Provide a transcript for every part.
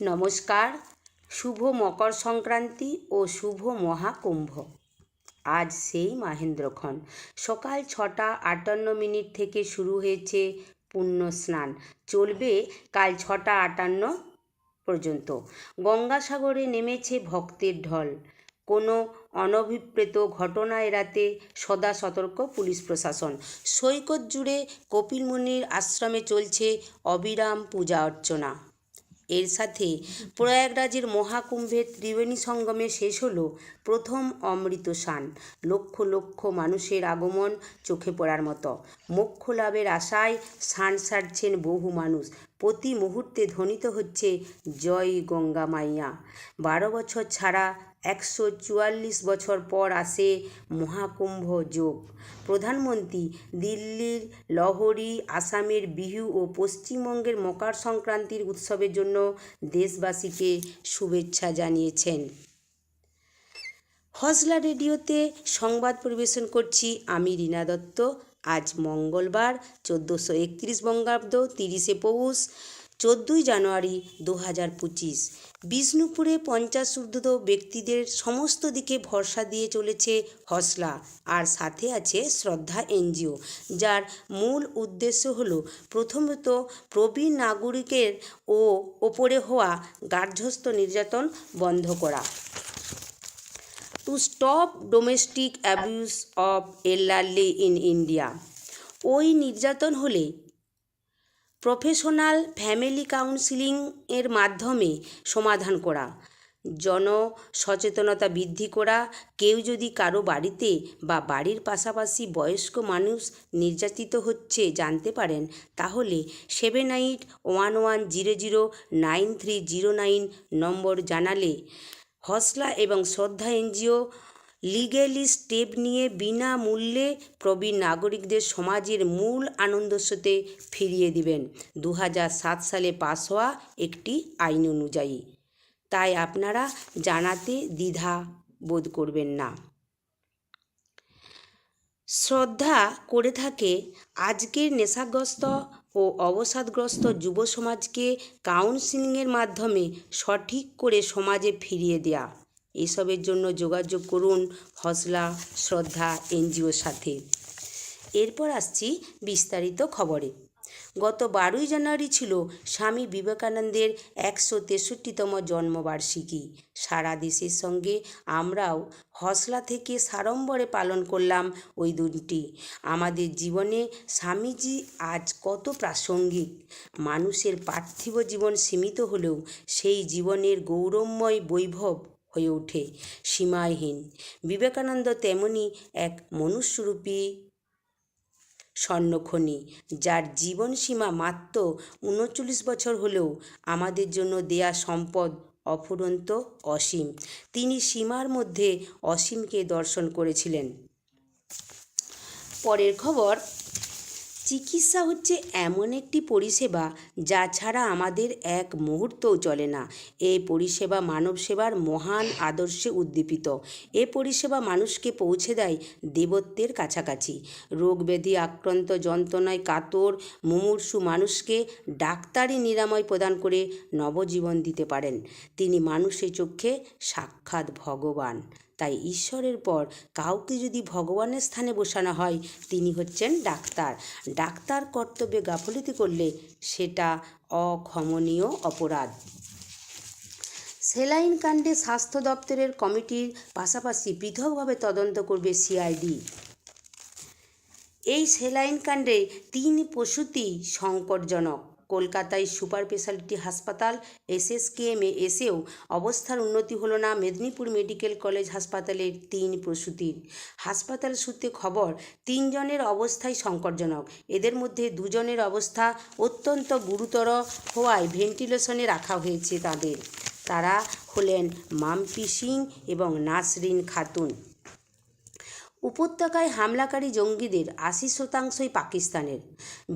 নমস্কার, শুভ মকর সংক্রান্তি ও শুভ মহাকুম্ভ। আজ সেই মাহেন্দ্রক্ষণ। সকাল ছটা আটান্ন মিনিট থেকে শুরু হয়েছে পুণ্য স্নান। চলবে কাল ছটা আটান্ন পর্যন্ত। গঙ্গাসাগরে নেমেছে ভক্তের ঢল। কোনো অনভিপ্রেত ঘটনা এড়াতে সদা সতর্ক পুলিশ প্রশাসন। সৈকত জুড়ে কপিল মুনির আশ্রমে চলছে অবিরাম পূজা অর্চনা। এর সাথে প্রয়াগরাজের মহাকুম্ভের ত্রিবেণী সঙ্গমে শেষ হলো প্রথম অমৃত সান লক্ষ লক্ষ মানুষের আগমন চোখে পড়ার মতো। মোক্ষ লাভের আশায় স্নান সারছেন বহু মানুষ। প্রতি মুহূর্তে ধ্বনিত হচ্ছে, জয় গঙ্গা মাইয়া। বারো বছর ছাড়া একশো চুয়াল্লিশ বছর পর আসে মহাকুম্ভ যোগ। প্রধানমন্ত্রী দিল্লির লহরি, আসামের বিহু ও পশ্চিমবঙ্গের মকর সংক্রান্তির উৎসবের জন্য দেশবাসীকে শুভেচ্ছা জানিয়েছেন। হজলা রেডিওতে সংবাদ পরিবেশন করছি আমি রীনা দত্ত। আজ মঙ্গলবার, চোদ্দোশো একত্রিশ বঙ্গাব্দ তিরিশে পৌষ। চোদ্দোই জানুয়ারি দু হাজার পঁচিশ। বিষ্ণুপুরে পঞ্চাশ ঊর্ধ্ব ব্যক্তিদের সমস্ত দিকে ভরসা দিয়ে চলেছে হসলা। আর সাথে আছে শ্রদ্ধা এনজিও, যার মূল উদ্দেশ্য হল প্রথমত প্রবীণ নাগরিকের ও ওপরে হওয়া গার্হস্থ্য নির্যাতন বন্ধ করা। To stop domestic abuse of elderly in India ওই নির্যাতন হলে প্রফেশনাল ফ্যামিলি কাউন্সিলিং এর মাধ্যমে সমাধান করা জন সচেতনতা বৃদ্ধি করা, কেউ যদি কারও বাড়িতে বা বাড়ির পাশাপাশি বয়স্ক মানুষ নির্যাতিত হচ্ছে জানতে পারেন, তাহলে seven eight one one zero zero nine three zero nine number জানালে। হসলা এবং শ্রদ্ধা এনজিও লিগ্যালি স্টেপ নিয়ে বিনামূল্যে প্রবীণ নাগরিকদের সমাজের মূল আনন্দস্রোতে ফিরিয়ে দিবেন। দু সালে পাস হওয়া একটি আইন অনুযায়ী। তাই আপনারা জানাতে দ্বিধা বোধ করবেন না। শ্রদ্ধা করে থাকে আজকের নেশাগ্রস্ত ও অবসাদগ্রস্ত যুব সমাজকে কাউন্সিলিংয়ের মাধ্যমে সঠিক করে সমাজে ফিরিয়ে দেয়া। এসবের জন্য যোগাযোগ করুন হসলা, শ্রদ্ধা, এনজিওর সাথে। এরপর আসছি বিস্তারিত খবরে। গত বারোই জানুয়ারি ছিল স্বামী বিবেকানন্দের একশো তেষট্টিতম জন্মবার্ষিকী। সারা দেশের সঙ্গে আমরাও হসলা থেকে সাড়ম্বরে পালন করলাম ওই দিনটি। আমাদের জীবনে স্বামীজি আজ কত প্রাসঙ্গিক। মানুষের পার্থিব জীবন সীমিত হলেও সেই জীবনের গৌরবময় বৈভব হয়ে ওঠে। সীমাহীন। বিবেকানন্দ তেমনি এক মনুষ্যরূপী স্বর্ণখনি, যার জীবন সীমা মাত্র উনচল্লিশ বছর হলেও আমাদের জন্য দেয়া সম্পদ অফুরন্ত অসীম। তিনি সীমার মধ্যে অসীমকে দর্শন করেছিলেন। পরের খবর চিকিৎসা হচ্ছে এমন একটি পরিষেবা যা ছাড়া আমাদের এক মুহূর্তও চলে না। এই পরিষেবা মানব সেবার মহান আদর্শে উদ্দীপিত। এ পরিষেবা মানুষকে পৌঁছে দেয় দেবত্বের কাছাকাছি। রোগ ব্যাধি, আক্রান্ত যন্ত্রণায় কাতর, মুমূর্ষু মানুষকে ডাক্তারি নিরাময় প্রদান করে নবজীবন দিতে পারেন। তিনি মানুষের চোখে সাক্ষাৎ ভগবান। তাই ঈশ্বরের পর কাউকে যদি ভগবানের স্থানে বসানো হয়, তিনি হচ্ছেন ডাক্তার। ডাক্তার কর্তব্যে গাফলতি করলে সেটা অক্ষমনীয় অপরাধ। সেলাইন কাণ্ডে স্বাস্থ্য দপ্তরের কমিটির পাশাপাশি পৃথকভাবে তদন্ত করবে সিআইডি। এই সেলাইন কাণ্ডে তিন প্রসূতি সংকটজনক। কলকাতায় সুপার স্পেশালিটি হাসপাতাল, এসএসকেএমে এসেও অবস্থার উন্নতি হলো না মেদিনীপুর মেডিকেল কলেজ হাসপাতালের তিন প্রসূতির। হাসপাতাল সূত্রে খবর, তিনজনের অবস্থাই সংকটজনক। এদের মধ্যে দুজনের অবস্থা অত্যন্ত গুরুতর হওয়ায় ভেন্টিলেশনে রাখা হয়েছে তাদের। তারা হলেন মাম্পি সিং এবং নাসরিন খাতুন। উপত্যকায় হামলাকারী জঙ্গিদের আশি শতাংশই পাকিস্তানের।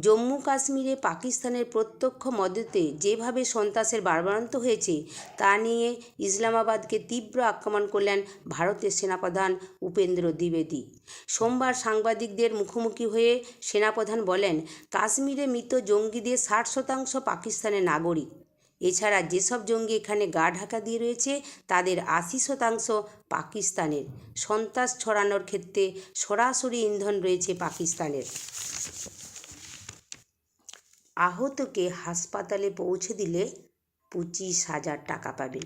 জম্মু কাশ্মীরে পাকিস্তানের প্রত্যক্ষ মদতে যেভাবে সন্ত্রাসের বাড়বাড়ন্ত হয়েছে, তা নিয়ে ইসলামাবাদকে তীব্র আক্রমণ করলেন ভারতের সেনাপ্রধান উপেন্দ্র দ্বিবেদী। সোমবার সাংবাদিকদের মুখোমুখি হয়ে সেনাপ্রধান বলেন, কাশ্মীরে মৃত জঙ্গিদের ষাট শতাংশ পাকিস্তানের নাগরিক। এছাড়া যেসব জঙ্গি এখানে গা ঢাকা দিয়ে রয়েছে, তাদের আশি শতাংশ পাকিস্তানের। সন্ত্রাস ছড়ানোর ক্ষেত্রে সরাসরি ইন্ধন রয়েছে পাকিস্তানের। আহতকে হাসপাতালে পৌঁছে দিলে পঁচিশ হাজার টাকা পাবে।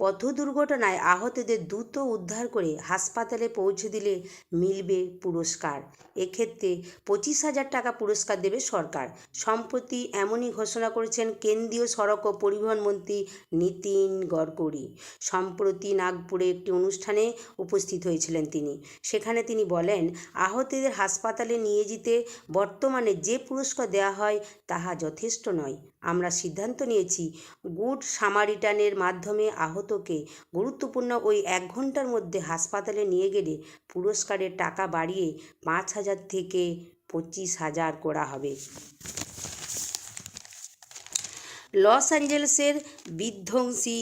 পথ দুর্ঘটনায় আহতদের দ্রুত উদ্ধার করে হাসপাতালে পৌঁছে দিলে মিলবে পুরস্কার। এক্ষেত্রে পঁচিশ হাজার টাকা পুরস্কার দেবে সরকার। সম্প্রতি এমনই ঘোষণা করেছেন কেন্দ্রীয় সড়ক ও পরিবহন মন্ত্রী নীতিন গডকরি সম্প্রতি নাগপুরে একটি অনুষ্ঠানে উপস্থিত হয়েছিলেন তিনি। সেখানে তিনি বলেন, আহতদের হাসপাতালে নিয়ে যেতে বর্তমানে যে পুরস্কার দেওয়া হয় তাহা যথেষ্ট নয়। আমরা সিদ্ধান্ত নিয়েছি, গুড সামারিটানের মাধ্যমে আহতকে গুরুত্বপূর্ণ ওই এক ঘণ্টার মধ্যে হাসপাতালে নিয়ে গেলে পুরস্কারের টাকা বাড়িয়ে পাঁচ হাজার থেকে পঁচিশ হাজার করা হবে। লস অ্যাঞ্জেলেসের বিধ্বংসী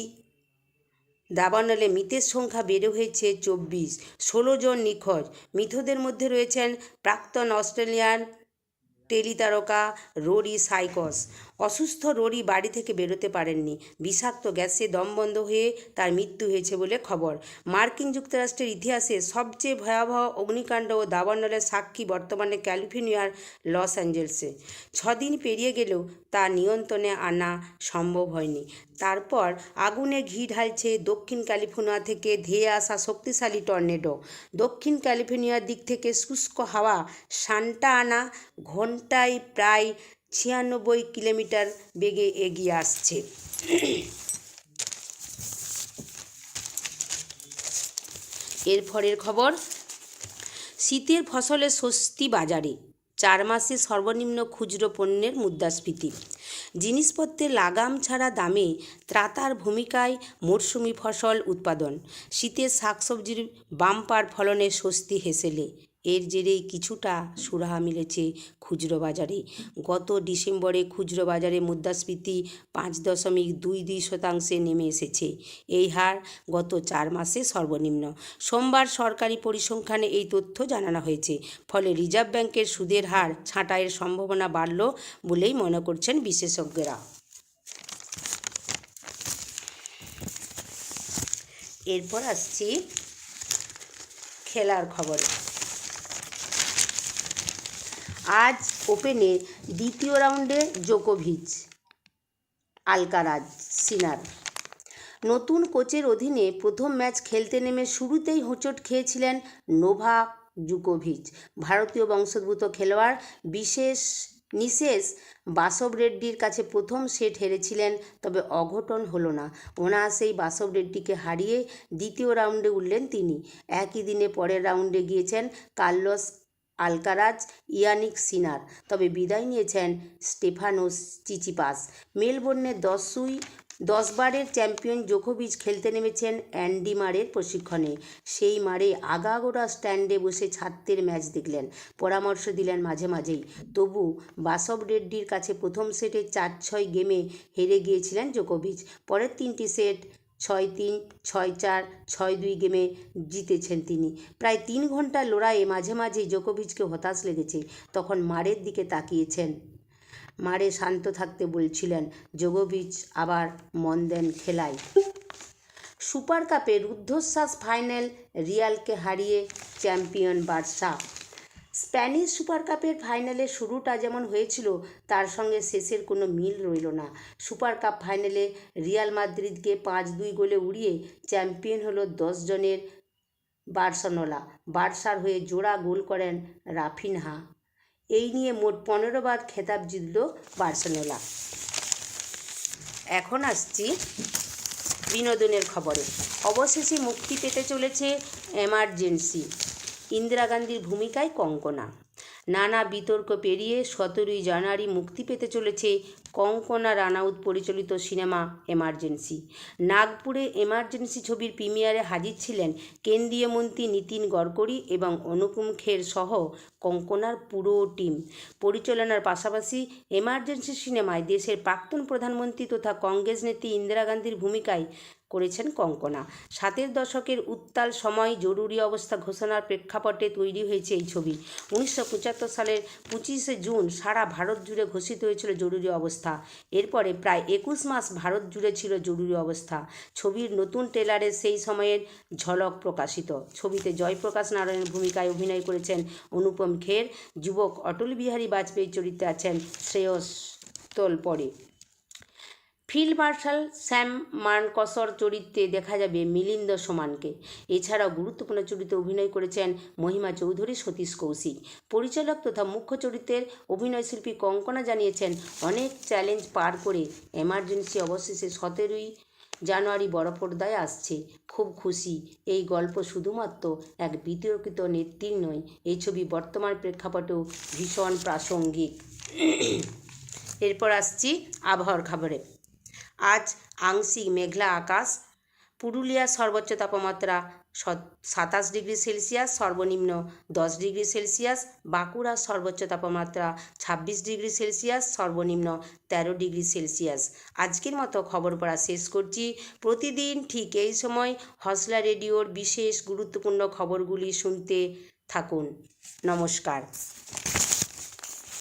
দাবানলে মৃতের সংখ্যা বেড়ে হয়েছে চব্বিশ, ষোলো জন নিখোঁজ। মৃতদের মধ্যে রয়েছেন প্রাক্তন অস্ট্রেলিয়ান টেলিতারকা রোরি সাইকস। অসুস্থ রোরি বাড়ি থেকে বেরোতে পারেননি। বিষাক্ত গ্যাসে দম বন্ধ হয়ে তার মৃত্যু হয়েছে বলে খবর। মার্কিন যুক্তরাষ্ট্রের ইতিহাসে সবচেয়ে ভয়াবহ অগ্নিকাণ্ড ও দাবানলের সাক্ষী বর্তমানে ক্যালিফোর্নিয়ার লস অ্যাঞ্জেলসে। ছদিন পেরিয়ে গেলেও তা নিয়ন্ত্রণে আনা সম্ভব হয়নি। তারপর আগুনে ঘি ঢালছে দক্ষিণ ক্যালিফোর্নিয়া থেকে ধেয়ে আসা শক্তিশালী টর্নেডো। দক্ষিণ ক্যালিফোর্নিয়ার দিক থেকে শুষ্ক হাওয়া সান্টা আনা ঘন্টায় প্রায় ছিয়ানব্বই কিলোমিটার বেগে এগিয়ে আসছে। এর পরের খবর, শীতের ফসলের স্বস্তি বাজারে। চার মাসে সর্বনিম্ন খুচরো পণ্যের মুদ্রাস্ফীতি। জিনিসপত্রের লাগাম ছাড়া দামে ত্রাতার ভূমিকায় মরশুমি ফসল উৎপাদন। শীতের শাকসবজির বাম্পার ফলনে স্বস্তি হেসেলে। এর জেরেই কিছুটা সুরাহা মিলেছে খুচরো বাজারে গত ডিসেম্বরে খুচরো বাজারে মুদ্রাস্ফীতি পাঁচ দশমিক দুই দুই শতাংশে নেমে এসেছে। এই হার গত চার মাসে সর্বনিম্ন। সোমবার সরকারি পরিসংখ্যানে এই তথ্য জানানো হয়েছে। ফলে রিজার্ভ ব্যাংকের সুদের হার ছাঁটাইয়ের সম্ভাবনা বাড়ল বলেই মনে করছেন বিশেষজ্ঞরা। এরপর আসছি খেলার খবরে। আজ ওপেনে দ্বিতীয় রাউন্ডে জোকোভিচ, আলকারাজ, সিনার। নতুন কোচের অধীনে প্রথম ম্যাচ খেলতে নেমে শুরুতেই হোঁচট খেয়েছিলেন নোভা জুকোভিচ, ভারতীয় বংশোদ্ভূত খেলোয়াড়। বিশেষ নিশেষ বাসব রেড্ডির কাছে প্রথম সেট হেরেছিলেন, তবে অঘটন হলো না। অনায়াসেই বাসব রেড্ডিকে হারিয়ে দ্বিতীয় রাউন্ডে উঠলেন তিনি। একই দিনে পরের রাউন্ডে গিয়েছেন কার্লোস আলকারাজ ইয়ানিক সিনার। তবে বিদায় নিয়েছেন স্টেফানোস চিচিপাস মেলবোর্নে দশই দশবারের চ্যাম্পিয়ন জোকোভিচ খেলতে নেমেছেন অ্যান্ডি মারের প্রশিক্ষণে। সেই মারে আগাগোড়া স্ট্যান্ডে বসে ছাত্রের ম্যাচ দেখলেন। পরামর্শ দিলেন মাঝে মাঝেই। তবু বাসব রেড্ডির কাছে প্রথম সেটে চার ছয় গেমে হেরে গিয়েছিলেন জোকোভিচ। পরের তিনটি সেট ছয় তিন, ছয় চার, ছয় দুই গেমে জিতেছেন তিনি। প্রায় তিন ঘণ্টা লড়াইয়ে মাঝে মাঝেই জোকোভিচকে হতাশ লেগেছে, তখন মারের দিকে তাকিয়েছেন। মারে শান্ত থাকতে বলছিলেন, জোকোভিচ আবার মন দেন খেলায়। সুপার কাপে রুদ্ধশ্বাস ফাইনাল রিয়ালকে হারিয়ে চ্যাম্পিয়ন বার্সা স্প্যানিশ সুপার কাপের ফাইনালে শুরুটা যেমন হয়েছিল, তার সঙ্গে শেষের কোনো মিল রইল না। সুপার কাপ ফাইনালে রিয়াল মাদ্রিদকে পাঁচ দুই গোলে উড়িয়ে চ্যাম্পিয়ন হলো দশ জনের বার্সনোলা বার্সার হয়ে জোড়া গোল করেন রাফিনহা। এই নিয়ে মোট পনেরো বার খেতাব জিতল বার্সেলোনা। এখন আসছি বিনোদনের খবরে। অবশেষে মুক্তি পেতে চলেছে এমার্জেন্সি। ইন্দিরা গান্ধীর ভূমিকায় কঙ্কনা। নানা বিতর্ক পেরিয়ে সতেরোই জানুয়ারি মুক্তি পেতে চলেছে কঙ্কনা রানাউত পরিচালিত সিনেমা এমার্জেন্সি। নাগপুরে এমার্জেন্সি ছবির প্রিমিয়ারে হাজির ছিলেন কেন্দ্রীয় মন্ত্রী নীতিন গডকরি এবং অনুপম খের সহ কঙ্কনার পুরো টিম। পরিচালনার পাশাপাশি এমার্জেন্সি সিনেমায় দেশের প্রাক্তন প্রধানমন্ত্রী তথা কংগ্রেস নেত্রী ইন্দিরা গান্ধীর ভূমিকায় করেছেন কঙ্কনা। সাতের দশকের উত্তাল সময়, জরুরি অবস্থা ঘোষণার প্রেক্ষাপটে তৈরি হয়েছে এই ছবি। উনিশশো পঁচাত্তর সালের পঁচিশে জুন সারা ভারত জুড়ে ঘোষিত হয়েছিল জরুরি অবস্থা। এরপরে প্রায় একুশ মাস ভারত জুড়ে ছিল জরুরি অবস্থা। ছবির নতুন ট্রেলারে সেই সময়ের ঝলক প্রকাশিত। ছবিতে জয়প্রকাশ নারায়ণের ভূমিকায় অভিনয় করেছেন অনুপম খের। যুবক অটল বিহারী বাজপেয়ীর চরিত্রে আছেন শ্রেয়স তোলপরে ফিল্ড মার্শাল স্যাম মানকসর চরিত্রে দেখা যাবে মিলিন্দ সোমানকে। এছাড়াও গুরুত্বপূর্ণ চরিত্রে অভিনয় করেছেন মহিমা চৌধুরী সতীশ কৌশিক। পরিচালক তথা মুখ্য চরিত্রের অভিনয়শিল্পী কঙ্কনা জানিয়েছেন, অনেক চ্যালেঞ্জ পার করে এমার্জেন্সি অবশেষে সতেরোই জানুয়ারি বড় পর্দায় আসছে। খুব খুশি। এই গল্প শুধুমাত্র এক বিতর্কিত নেত্রীর নয়, এই ছবি বর্তমান প্রেক্ষাপটেও ভীষণ প্রাসঙ্গিক। এরপর আসছি আবহাওয়ার খবরে। আজ আংশিক মেঘলা আকাশ। পুরুলিয়ার সর্বোচ্চ তাপমাত্রা সাতাশ ডিগ্রি সেলসিয়াস, সর্বনিম্ন দশ ডিগ্রি সেলসিয়াস। বাঁকুড়ার সর্বোচ্চ তাপমাত্রা ছাব্বিশ ডিগ্রি সেলসিয়াস, সর্বনিম্ন তেরো ডিগ্রি সেলসিয়াস। আজকের মতো খবর পড়া শেষ করছি। প্রতিদিন ঠিক এই সময় হসলা রেডিওর বিশেষ গুরুত্বপূর্ণ খবরগুলি শুনতে থাকুন। নমস্কার।